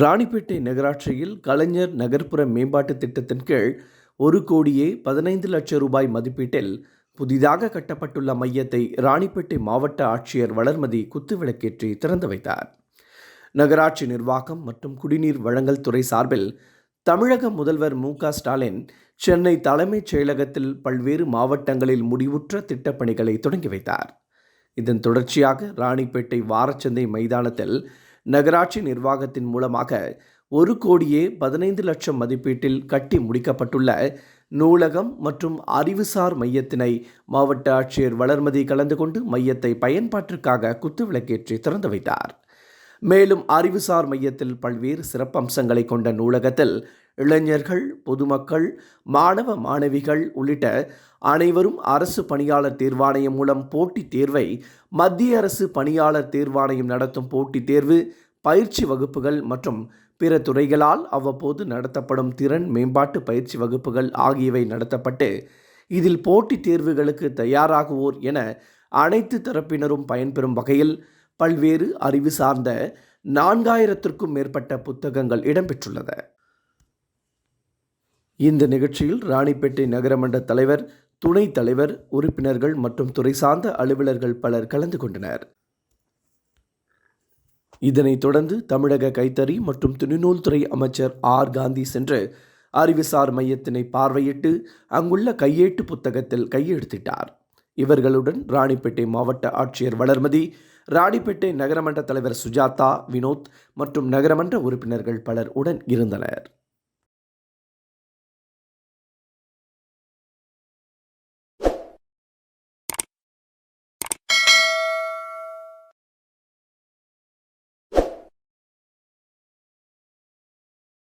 ராணிப்பேட்டை நகராட்சியில் கலைஞர் நகர்ப்புற மேம்பாட்டு திட்டத்தின் கீழ் ஒரு கோடியே பதினைந்து லட்சம் ரூபாய் மதிப்பீட்டில் புதிதாக கட்டப்பட்டுள்ள மையத்தை ராணிப்பேட்டை மாவட்ட ஆட்சியர் வளர்மதி குத்துவிளக்கேற்றி திறந்து வைத்தார். நகராட்சி நிர்வாகம் மற்றும் குடிநீர் வழங்கல் துறை சார்பில் தமிழக முதல்வர் மு ஸ்டாலின் சென்னை தலைமைச் செயலகத்தில் பல்வேறு மாவட்டங்களில் முடிவுற்ற திட்டப்பணிகளை தொடங்கி வைத்தார். இதன் தொடர்ச்சியாக ராணிப்பேட்டை வாரச்சந்தை மைதானத்தில் நகராட்சி நிர்வாகத்தின் மூலமாக ஒரு கோடியே பதினைந்து லட்சம் மதிப்பீட்டில் கட்டி முடிக்கப்பட்டுள்ள நூலகம் மற்றும் அறிவுசார் மையத்தினை மாவட்ட ஆட்சியர் வளர்மதி கலந்து கொண்டு மையத்தை பயன்பாட்டிற்காக குத்துவிளக்கேற்றி திறந்து வைத்தார். மேலும் அறிவுசார் மையத்தில் பல்வேறு சிறப்பம்சங்களை கொண்ட நூலகத்தில் இளைஞர்கள் பொதுமக்கள் மாணவ மாணவிகள் உள்ளிட்ட அனைவரும் அரசு பணியாளர் தேர்வாணையம் மூலம் போட்டித் தேர்வை மத்திய அரசு பணியாளர் தேர்வாணையம் நடத்தும் போட்டித் தேர்வு பயிற்சி வகுப்புகள் மற்றும் பிற துறைகளால் அவ்வப்போது நடத்தப்படும் திறன் மேம்பாட்டு பயிற்சி வகுப்புகள் ஆகியவை நடத்தப்பட்டு இதில் போட்டித் தேர்வுகளுக்கு தயாராகுவோர் என அனைத்து தரப்பினரும் பயன்பெறும் வகையில் பல்வேறு அறிவு சார்ந்த நான்காயிரத்திற்கும் மேற்பட்ட புத்தகங்கள் இடம்பெற்றுள்ளது இந்த நிகழ்ச்சியில் ராணிப்பேட்டை நகரமன்ற தலைவர் துணைத் தலைவர் உறுப்பினர்கள் மற்றும் துறை சார்ந்த அலுவலர்கள் பலர் கலந்து கொண்டனர். இதனைத் தொடர்ந்து தமிழக கைத்தறி மற்றும் துணிநூல் துறை அமைச்சர் ஆர். காந்தி சென்று அறிவுசார் மையத்தினை பார்வையிட்டு அங்குள்ள கையேட்டு புத்தகத்தில் கையெழுத்திட்டார். இவர்களுடன் ராணிப்பேட்டை மாவட்ட ஆட்சியர் வளர்மதி ராணிப்பேட்டை நகரமன்ற தலைவர் சுஜாதா வினோத் மற்றும் நகரமன்ற உறுப்பினர்கள் பலர் உடன் இருந்தனர்.